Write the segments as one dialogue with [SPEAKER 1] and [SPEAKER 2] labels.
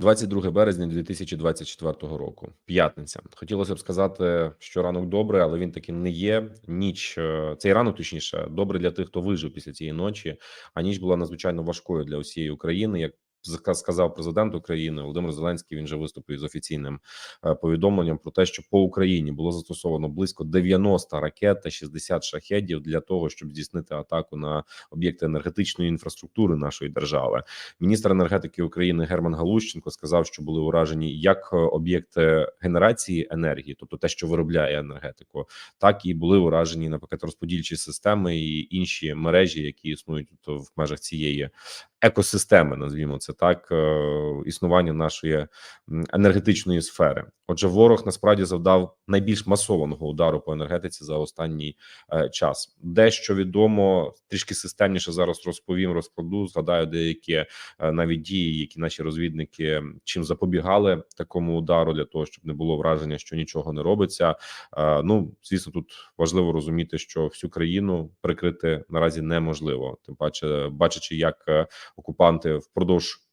[SPEAKER 1] 22 березня 2024 року, п'ятниця. Хотілося б сказати, що ранок добре, але він таки не є. Ніч е, цей ранок, точніше, добре для тих, хто вижив після цієї ночі. А ніч була надзвичайно важкою для усієї України. Як сказав президент України Володимир Зеленський, він же виступив з офіційним е, повідомленням про те, що по Україні було застосовано близько 90 ракет та 60 шахедів для того, щоб здійснити атаку на об'єкти енергетичної інфраструктури нашої держави. Міністр енергетики України Герман Галущенко сказав, що були уражені як е, об'єкти генерації енергії, тобто те, що виробляє енергетику, так і були уражені, наприклад, розподільчі системи і інші мережі, які існують в межах цієї екосистеми, назвімо це так, е, існування нашої енергетичної сфери. Отже, ворог насправді завдав найбільш масованого удару по енергетиці за останній е, час. Дещо відомо трішки системніше зараз розповім, розкладу. Згадаю деякі е, навіть дії, які наші розвідники чим запобігали такому удару, для того, щоб не було враження, що нічого не робиться. Ну звісно, тут важливо розуміти, що всю країну прикрити наразі неможливо, тим паче, бачачи, як окупанти впродовж.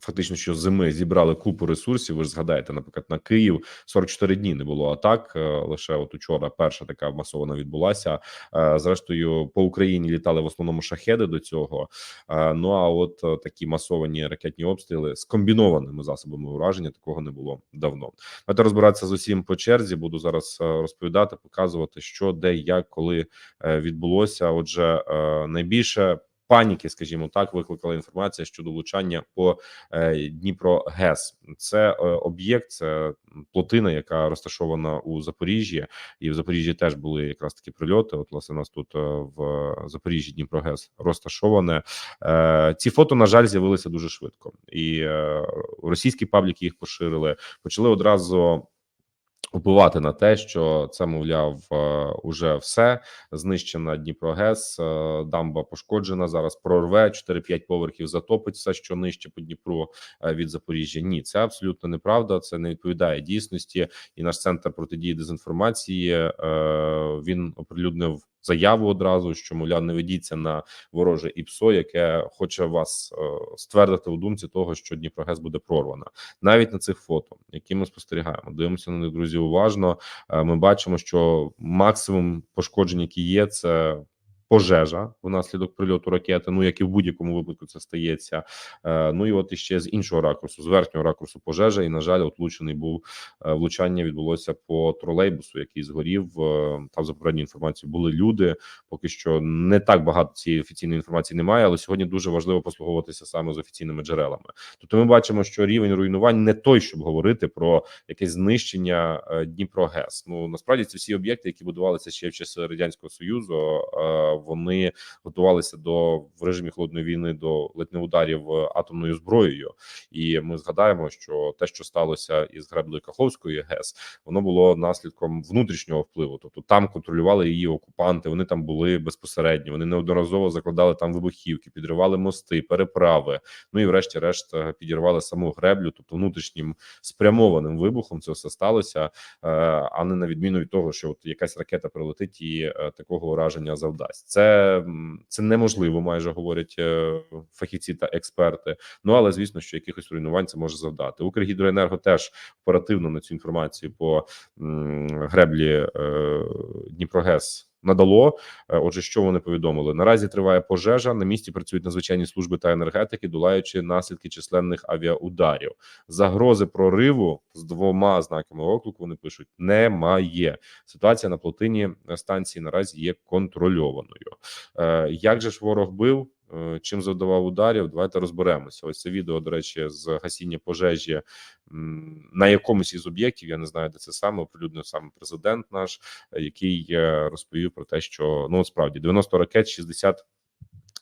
[SPEAKER 1] Фактично, що зими зібрали купу ресурсів. Ви ж згадаєте, наприклад, на Київ 44 дні не було атак. е, Лише от учора перша така масована відбулася. Е, Зрештою, по Україні літали в основному шахеди до цього. Е, Ну а от такі масовані ракетні обстріли з комбінованими засобами ураження такого не було давно. Давайте розбиратися з усім по черзі. Буду зараз розповідати, показувати, що де, як, коли відбулося. Отже, найбільше. Паніки, скажімо так, викликала інформація щодо влучання по е, Дніпро ГЕС. Це е, об'єкт, це плотина, яка розташована у Запоріжжі, і в Запоріжжі теж були якраз такі прильоти. От власне у нас тут е, в Запоріжжі Дніпро ГЕС розташоване. Ці фото на жаль з'явилися дуже швидко, і російські пабліки їх поширили. Почали одразу. Впливати на те, що це мовляв е, уже все знищена Дніпрогес, е, дамба пошкоджена. Зараз прорве 4-5 поверхів, затопить все, що нижче по Дніпру е, від Запоріжжя. Ні, це абсолютно неправда. Це не відповідає дійсності. І наш центр протидії дезінформації він оприлюднив заяву одразу, що мовляв не ведіться на вороже ІПСО, яке хоче вас е, ствердити у думці того, що Дніпрогес буде прорвана. Навіть на цих фото, які ми спостерігаємо, дивимося на них, друзі, уважно. Е, Ми бачимо, що максимум пошкоджень, які є, це. Пожежа внаслідок прильоту ракети, ну як і в будь-якому випадку це стається. Е, ну і от іще з іншого ракурсу, з верхнього ракурсу пожежа, і на жаль, от влучений був е, влучання. Відбулося по тролейбусу, який згорів. Е, Там за попередньою інформацією були люди. Поки що не так багато цієї офіційної інформації немає, але сьогодні дуже важливо послуговуватися саме з офіційними джерелами. Тобто, ми бачимо, що рівень руйнувань не той, щоб говорити про якесь знищення е, Дніпрогес. Ну насправді ці всі об'єкти, які будувалися ще в часи радянського союзу, вони готувалися до в режимі холодної війни до ледь не ударів е, атомною зброєю. І ми згадаємо, що те, що сталося із греблею Каховської ГЕС, воно було наслідком внутрішнього впливу. Тобто там контролювали її окупанти. Вони там були безпосередньо. Вони неодноразово закладали там вибухівки, підривали мости, переправи. Ну і врешті-решт е, підірвали саму греблю, тобто внутрішнім спрямованим вибухом це все сталося, е, а не на відміну від того, що от якась ракета прилетить і такого ураження завдасть. Це це неможливо, майже говорять е, фахівці та експерти. Ну але звісно, що якихось руйнувань це може завдати. Укргідроенерго теж оперативно на цю інформацію по греблі е, Дніпрогес. Надало, Е, отже, що вони повідомили? Наразі триває пожежа. На місці працюють надзвичайні служби та енергетики, долаючи наслідки численних авіаударів. Загрози прориву з двома знаками оклику. Вони пишуть: немає. Ситуація на плотині станції наразі є контрольованою. Е, Як же ж ворог бив? Е, Чим завдавав ударів? Давайте розберемося. Ось це відео, до речі, з гасіння пожежі на якомусь із об'єктів. Я не знаю, де це саме оприлюднив саме президент наш, е, який е, розповів про те, що ну справді 90 ракет, 60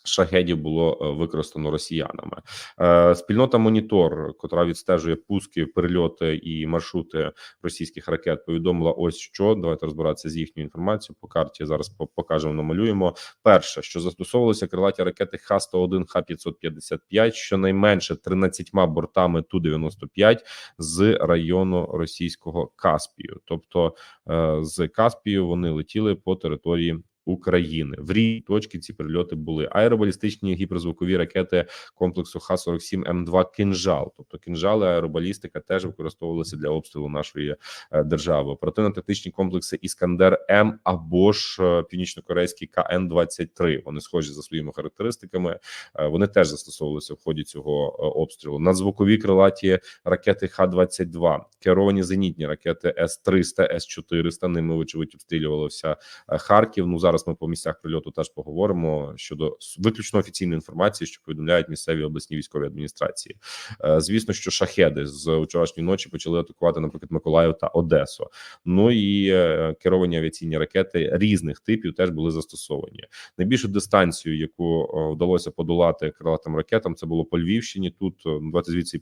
[SPEAKER 1] Шахедів було е, використано росіянами. Е, Спільнота Монітор, котра відстежує пуски, перельоти і маршрути російських ракет, повідомила ось що. Давайте розбиратися з їхньою інформацією. По карті зараз по- покажемо, намалюємо. Перше, що застосовувалися крилаті ракети Х-101, Х-555, щонайменше 13 бортами Ту-95 з району російського Каспію. Тобто е, з Каспію вони летіли по території України. В рій точки ці прильоти були аеробалістичні гіперзвукові ракети комплексу Х-47 М2 «Кинжал». Тобто кінжали, аеробалістика теж використовувалися для обстрілу нашої е, держави. Оперативно-тактичні комплекси Іскандер М або ж е, північно-корейський КН-23. Вони схожі за своїми характеристиками. Е, Вони теж застосовувалися в ході цього обстрілу. Надзвукові крилаті ракети Х-22, керовані зенітні ракети С-300, С-400. Ними вочевидь обстрілювався е, Харків. Ну зараз ми по місцях прильоту теж поговоримо щодо виключно офіційної інформації, що повідомляють місцеві обласні військові адміністрації. Е, Звісно, що шахеди з вчорашньої ночі почали атакувати, наприклад, Миколаїв та Одесу. Ну і е, керовані авіаційні ракети різних типів теж були застосовані. Найбільшу дистанцію, яку е, вдалося подолати крилатим ракетам, це було по Львівщині. Тут е, давайте звідси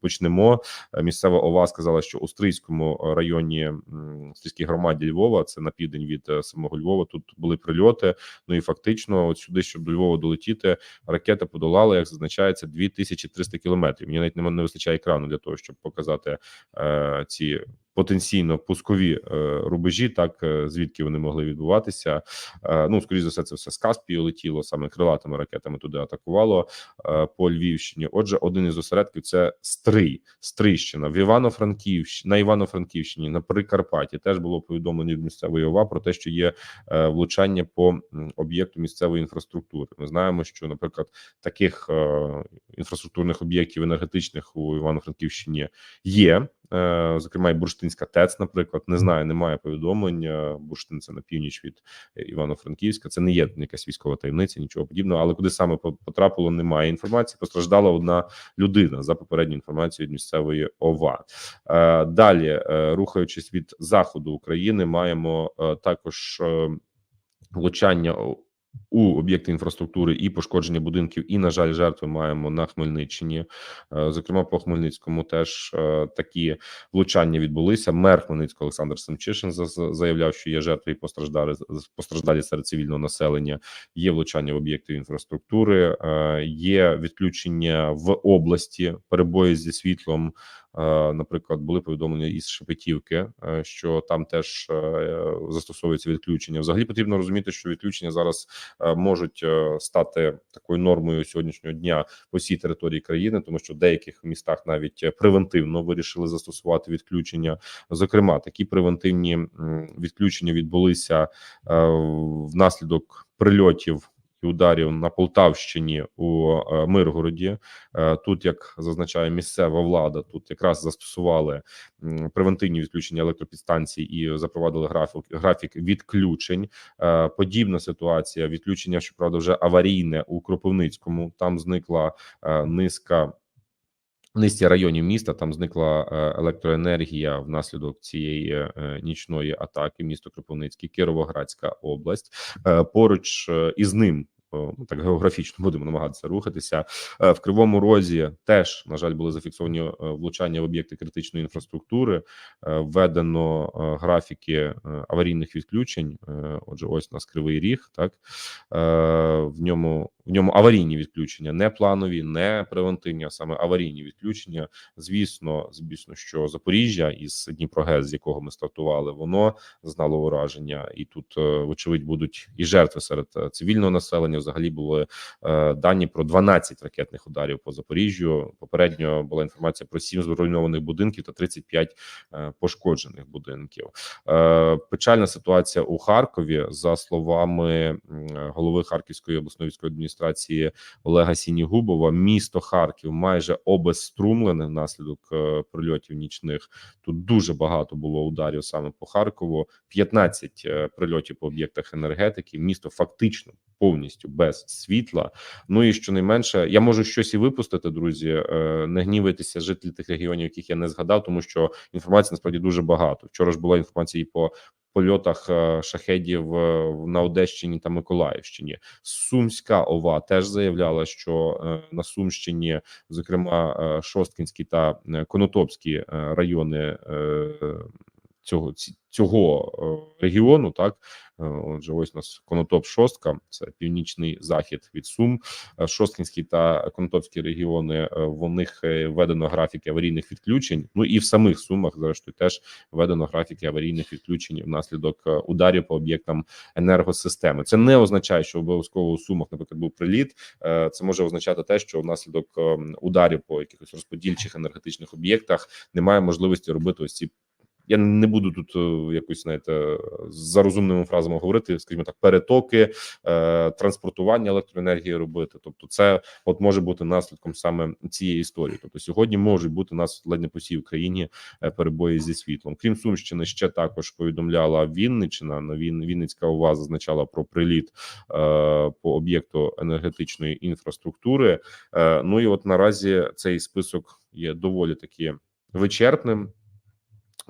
[SPEAKER 1] почнемо- Місцева ОВА сказала, що у Стрийському районі Стрийській громаді Львова, це на південь від самого Львова. Тут були прильоти. Ну і фактично, от сюди, щоб до Львова долетіти, ракета подолала, як зазначається, 2300 кілометрів. Мені навіть не вистачає екрану для того, щоб показати е, ці потенційно пускові е, рубежі, так е, звідки вони могли відбуватися. Е, ну, скоріш за все, це все з Каспію летіло саме крилатими ракетами туди атакувало по Львівщині. Отже, один із осередків це Стрий, Стрийщина в Івано-Франківщині на Івано-Франківщині на Прикарпатті теж було повідомлення від місцевої ОВА про те, що є влучання по об'єкту місцевої інфраструктури. Ми знаємо, що, наприклад, таких інфраструктурних об'єктів енергетичних у Івано-Франківщині є. Е, Зокрема, і Бурштинська ТЕЦ, наприклад, не знаю, немає повідомлення. Бурштин це на північ від Івано-Франківська. Це не є якась військова таємниця, нічого подібного. Але куди саме потрапило, немає інформації. Постраждала одна людина за попередньою інформацією від місцевої ОВА. Е, Далі, е, рухаючись від заходу України, маємо е, також е, влучання у- об'єкти інфраструктури і пошкодження будинків. І на жаль, жертви маємо на Хмельниччині. Е, Зокрема, по Хмельницькому теж е, такі влучання відбулися. Мер Хмельницького Олександр Семчишин заявляв, що є жертви і постраждали постраждалі серед цивільного населення. Є влучання в об'єкти інфраструктури, е, є відключення в області, перебої зі світлом. Е, Наприклад, були повідомлення із Шепетівки, е, що там теж е, застосовується відключення. Взагалі потрібно розуміти, що відключення зараз можуть стати такою нормою сьогоднішнього дня по всій території країни, тому що в деяких містах навіть превентивно вирішили застосувати відключення. Зокрема, такі превентивні відключення відбулися внаслідок прильотів. Ударів на Полтавщині у е, Миргороді. Е, Тут, як зазначає місцева влада, тут якраз застосували превентивні відключення електропідстанцій і запровадили графік графік відключень. Е, Подібна ситуація. Відключення, щоправда, вже аварійне у Кропивницькому. Там зникла е, Низці районів міста там зникла е, електроенергія внаслідок цієї е, нічної атаки. Місто Кропивницький, Кіровоградська область. Е, Поруч із ним. ну, Так географічно будемо намагатися рухатися в кривому розі. Теж на жаль були зафіксовані влучання в об'єкти критичної інфраструктури. Введено графіки аварійних відключень. Отже, ось у нас кривий ріг. Так в ньому в ньому аварійні відключення, не планові, не превентивні, а саме аварійні відключення. Звісно, звісно, що Запоріжжя із Дніпрогез, з якого ми стартували, воно зазнало ураження, і тут, е, вочевидь, будуть і жертви серед е, цивільного населення. Взагалі були е, дані про 12 ракетних ударів по Запоріжжю. Попередньо була інформація про 7 зруйнованих будинків та 35 е, пошкоджених будинків. Печальна ситуація у Харкові, за словами голови Харківської обласної військової адміністрації Олега Сінігубова. Місто Харків майже обезструмлене внаслідок е, прильотів нічних. Тут дуже багато було ударів саме по Харкову. 15 е, прильотів по об'єктах енергетики. Місто фактично повністю без світла. Ну і щонайменше, я можу щось і випустити, друзі. е, Не гнівайтеся жителі тих регіонів, яких я не згадав, тому що інформації насправді дуже багато. Вчора ж була інформація і по польотах е, шахедів е, на Одещині та Миколаївщині. Сумська ова теж заявляла, що е, на Сумщині, зокрема, Шосткінський та Конотопські райони. Цього цього е, регіону. Так Е, отже, ось у нас Конотоп шостка, це північний захід від Сум, Е, Шосткінський та Конотопський регіони. В них введено графіки аварійних відключень. Ну і в самих сумах, зрештою, теж введено графіки аварійних відключень внаслідок ударів по об'єктам енергосистеми. Це не означає, що обов'язково у сумах, наприклад, був приліт. Це може означати те, що внаслідок е, ударів по якихось розподільчих енергетичних об'єктах немає можливості робити ось ці. Я не буду тут е, якось знаєте за розумними фразами говорити, скажімо так, перетоки, е, транспортування електроенергії робити. Тобто, це от може бути наслідком саме цієї історії. Тобто, сьогодні можуть бути нас ледь не по всій Україні е, перебої зі світлом. Крім Сумщини, ще також повідомляла Вінниччина. На Він Вінницька ОВА зазначала про приліт по об'єкту енергетичної інфраструктури. Ну і от наразі цей список є доволі таки вичерпним.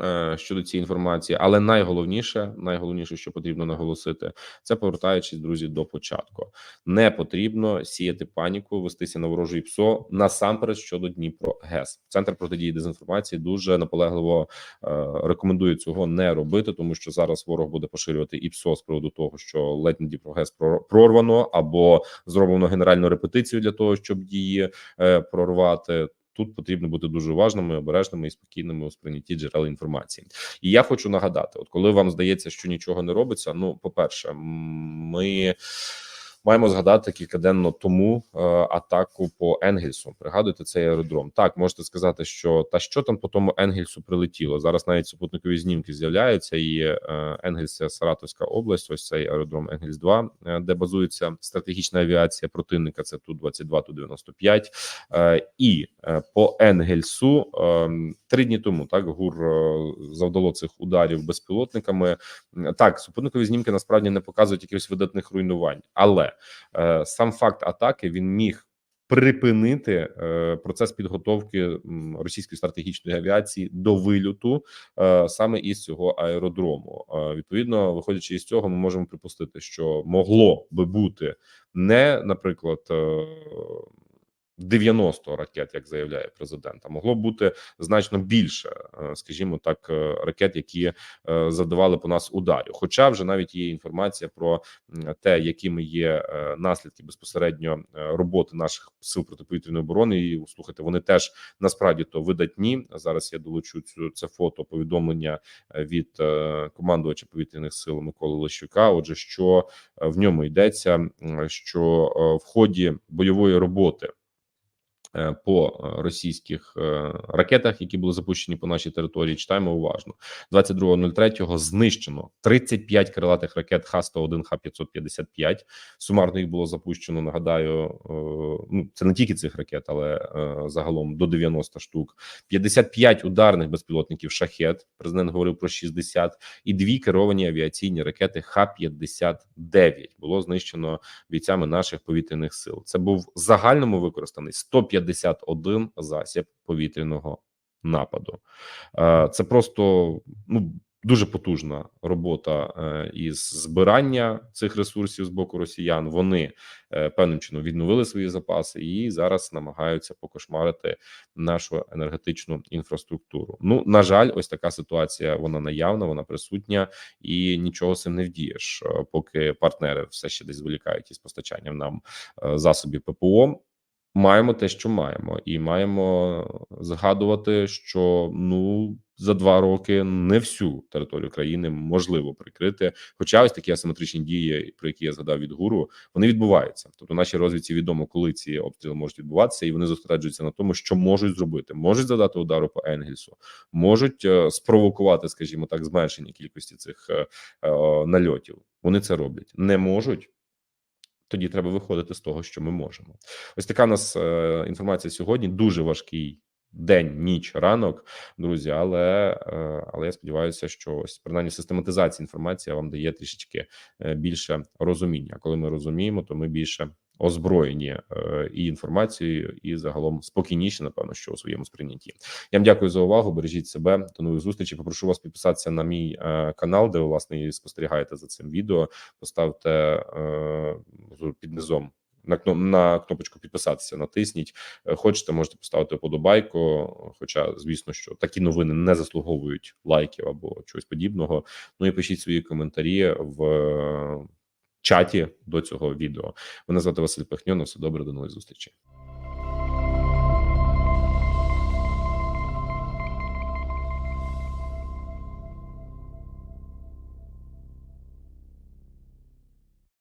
[SPEAKER 1] Е, Щодо цієї інформації, але найголовніше, найголовніше, що потрібно наголосити, це повертаючись, друзі, до початку. Не потрібно сіяти паніку, вестися на ворожий ПСО насамперед щодо Дніпро ГЕС. Центр протидії дезінформації дуже наполегливо е, рекомендує цього не робити, тому що зараз ворог буде поширювати і ПСО з приводу того, що ледь не Дніпро ГЕС про- прорвано або зроблено генеральну репетицію для того, щоб її е, прорвати. Тут потрібно бути дуже уважними, обережними і спокійними у сприйнятті джерел інформації. І я хочу нагадати: от коли вам здається, що нічого не робиться. Ну, по-перше, ми маємо згадати кількаденно тому е, атаку по Енгельсу. Пригадуєте цей аеродром? Так, можете сказати, що та що там по тому Енгельсу прилетіло. Зараз навіть супутникові знімки з'являються. І е, Енгельс Саратовська область. Ось цей аеродром Енгельс 2 е, де базується стратегічна авіація противника. Це ту 22 ту 95 Е, і е, по Енгельсу е, три дні тому так гур е, завдало цих ударів безпілотниками. Так, супутникові знімки насправді не показують якихось видатних руйнувань, але е, сам факт атаки він міг. Припинити е, процес підготовки російської стратегічної авіації до вильоту е, саме із цього аеродрому. Відповідно, виходячи із цього, ми можемо припустити, що могло би бути не, наприклад, 90 ракет, як заявляє президент, а могло бути значно більше, е, скажімо так, е, ракет, які е, завдавали по нас ударів. Хоча вже навіть є інформація про те, якими є наслідки безпосередньо роботи наших сил протиповітряної оборони. І слухайте, вони теж насправді то видатні. Зараз я долучу цю це фото повідомлення від командувача повітряних сил Миколи Лещука. Отже, що в ньому йдеться, що в ході бойової роботи по е, російських е, ракетах, які були запущені по нашій території, читаємо уважно. 22.03 знищено 35 крилатих ракет Х-101, Х-555. Сумарно їх було запущено. Нагадаю, е, ну це не тільки цих ракет, але е, загалом до 90 штук. 55 ударних безпілотників шахет. Президент говорив про 60, і дві керовані авіаційні ракети Х-59 було знищено бійцями наших повітряних сил. Це був загальному використаний 151 засіб повітряного нападу. Е, Це просто ну. Дуже потужна робота е, із збирання цих ресурсів з боку росіян. Вони е, певним чином відновили свої запаси і зараз намагаються покошмарити нашу енергетичну інфраструктуру. Ну на жаль, ось така ситуація. Вона наявна, вона присутня, і нічого з цим не вдієш, поки партнери все ще десь зволікають із постачанням нам засобів ППО. Маємо те, що маємо, і маємо згадувати, що ну за два роки не всю територію країни можливо прикрити. Хоча ось такі асиметричні дії, про які я згадав від гуру, вони відбуваються. Тобто, нашій розвідці відомо, коли ці обстріли можуть відбуватися, і вони зосереджуються на тому, що можуть зробити, можуть задати удару по Енгельсу, можуть е, спровокувати, скажімо так, зменшення кількості цих е, е, нальотів. Вони це роблять, не можуть. Тоді треба виходити з того, що ми можемо. Ось така у нас е, інформація сьогодні. Дуже важкий день, ніч, ранок, друзі. Але е, але я сподіваюся, що ось принаймні систематизація інформації вам дає трішечки е, більше розуміння. Коли ми розуміємо, то ми більше озброєні е, і інформацією, і загалом спокійніше, напевно, що у своєму сприйнятті. Я вам дякую за увагу. Бережіть себе. До нових зустрічей. Попрошу вас підписатися на мій е, канал, де ви, власне і спостерігаєте за цим відео. Поставте е, під низом. На на кнопочку підписатися, натисніть. Хочете, можете поставити вподобайку. Хоча, звісно, що такі новини не заслуговують лайків або чогось подібного. Ну і пишіть свої коментарі в чаті до цього відео. Мене звати Василь Пахньонов. Все добре, до нової зустрічі.